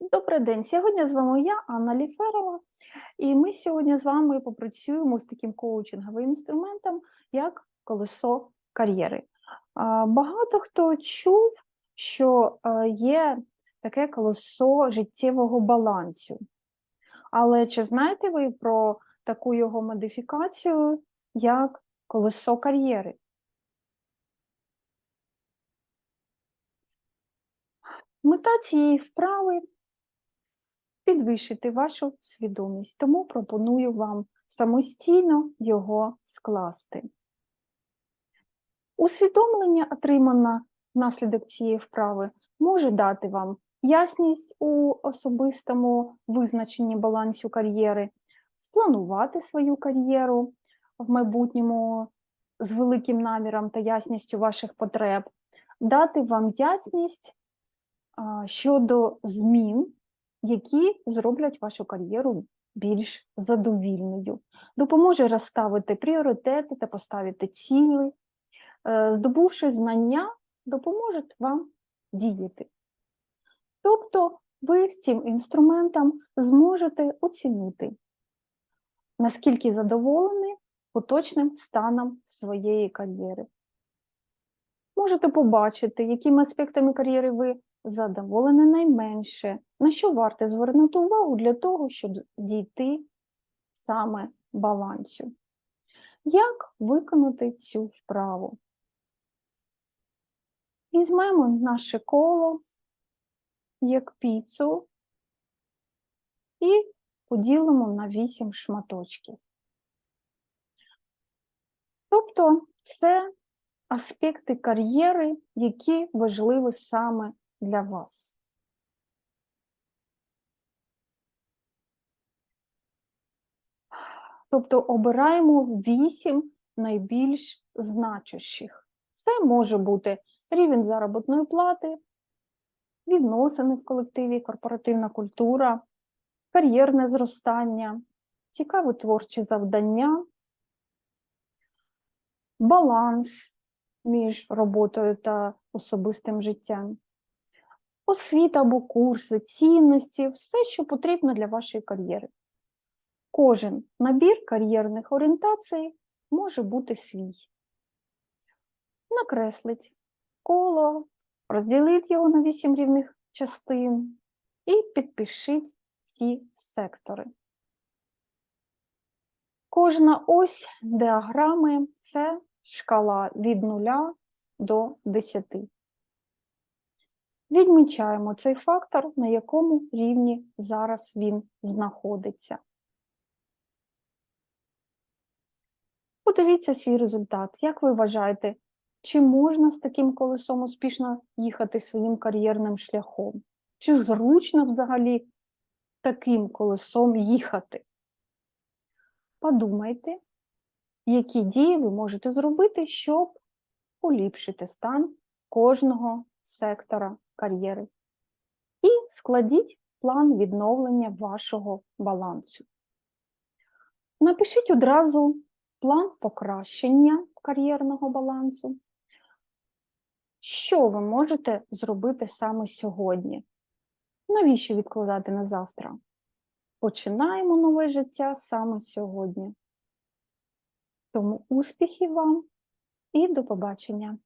Добрий день. Сьогодні з вами я, Анна Ліферова, і ми сьогодні з вами попрацюємо з таким коучинговим інструментом, як колесо кар'єри. Багато хто чув, що е, є таке колесо життєвого балансу. Але чи знаєте ви про таку його модифікацію, як колесо кар'єри? Мета цієї вправи підвищити вашу свідомість, тому пропоную вам самостійно його скласти. Усвідомлення, отримане внаслідок цієї вправи, може дати вам ясність у особистому визначенні балансу кар'єри, спланувати свою кар'єру в майбутньому з великим наміром та ясністю ваших потреб, дати вам ясність щодо змін, які зроблять вашу кар'єру більш задовільною, допоможе розставити пріоритети та поставити цілі, Е, здобувши знання, допоможуть вам діяти. Тобто ви з цим інструментом зможете оцінити, наскільки задоволені поточним станом своєї кар'єри. Можете побачити, якими аспектами кар'єри ви задоволені найменше, на що варто звернути увагу для того, щоб дійти саме балансу. Як виконати цю вправу? Візьмемо наше коло як піцу і поділимо на 8 шматочків. Тобто це аспекти кар'єри, які важливі саме для вас. Тобто обираємо 8 найбільш значущих. Це може бути рівень заробітної плати, відносини в колективі, корпоративна культура, кар'єрне зростання, цікаві творчі завдання, баланс між роботою та особистим життям, освіта або курси, цінності, все, що потрібно для вашої кар'єри. Кожен набір кар'єрних орієнтацій може бути свій. Накреслить коло, розділіть його на 8 рівних частин і підпишіть ці сектори. Кожна ось діаграми це шкала від 0 до 10. Відмічаємо цей фактор, на якому рівні зараз він знаходиться. Подивіться свій результат. Як ви вважаєте, чи можна з таким колесом успішно їхати своїм кар'єрним шляхом? Чи зручно взагалі таким колесом їхати? Подумайте, які дії ви можете зробити, щоб поліпшити стан кожного сектора кар'єри. І складіть план відновлення вашого балансу. Напишіть одразу план покращення кар'єрного балансу. Що ви можете зробити саме сьогодні? Навіщо відкладати на завтра? Починаємо нове життя саме сьогодні. Тому успіхів вам і до побачення!